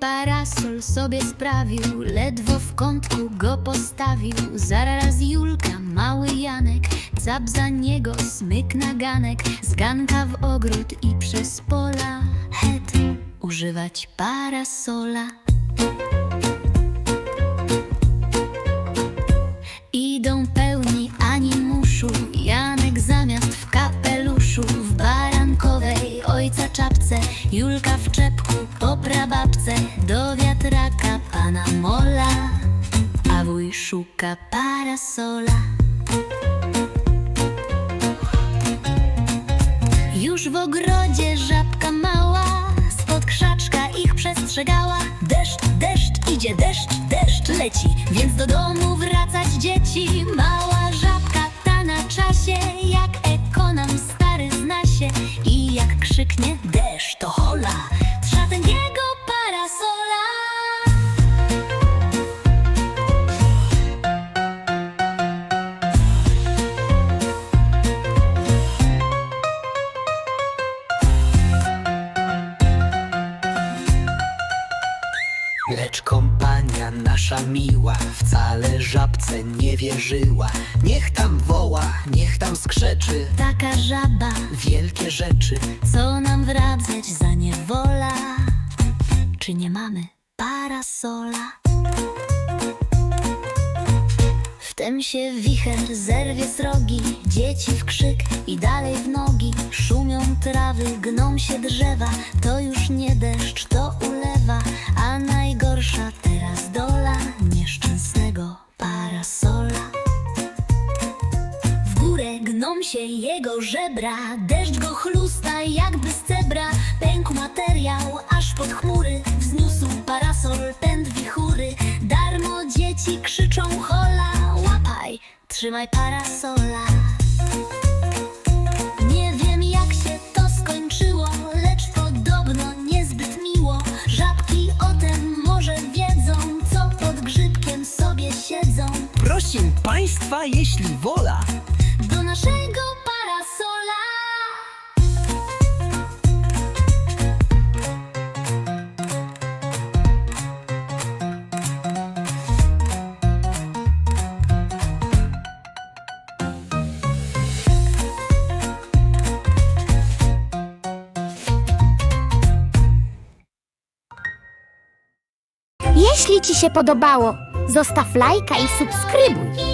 parasol sobie sprawił, ledwo w kątku go postawił. Zaraz Julka, mały Janek, cap za niego, smyk na ganek, z ganka w ogród i przez pola. Het, używać parasola. Julka w czepku po prababce, do wiatraka pana Mola, a wuj szuka parasola. Już w ogrodzie żabka mała. Spod krzaczka ich przestrzegała. Deszcz, deszcz, idzie deszcz, deszcz leci. Więc do domu wracać dzieci I jak krzyknie deszcz to hola Trza tęgiego parasola Lecz kompania nasza miła wcale żabce nie wierzyła. Niech tam woła, niech tam skrzeczy Taka żaba, rzeczy. co nam wracać za niewola Czy nie mamy parasola? Wtem się wicher zerwie srogi, dzieci w krzyk i dalej w nogi. Szumią trawy, gną się drzewa, to już nie deszcz, to ulewa. A najgorsza teraz dola nieszczęsnego się jego żebra, deszcz go chlusta jakby z cebra. Pękł materiał aż pod chmury, wzniósł parasol pęd wichury. Darmo dzieci krzyczą hola, łapaj, trzymaj parasola. Nie wiem jak się to skończyło, lecz podobno niezbyt miło. Żabki o tym może wiedzą, co pod grzybkiem sobie siedzą. Prosim państwa, jeśli wola, Jeśli Ci się podobało, zostaw lajka i subskrybuj.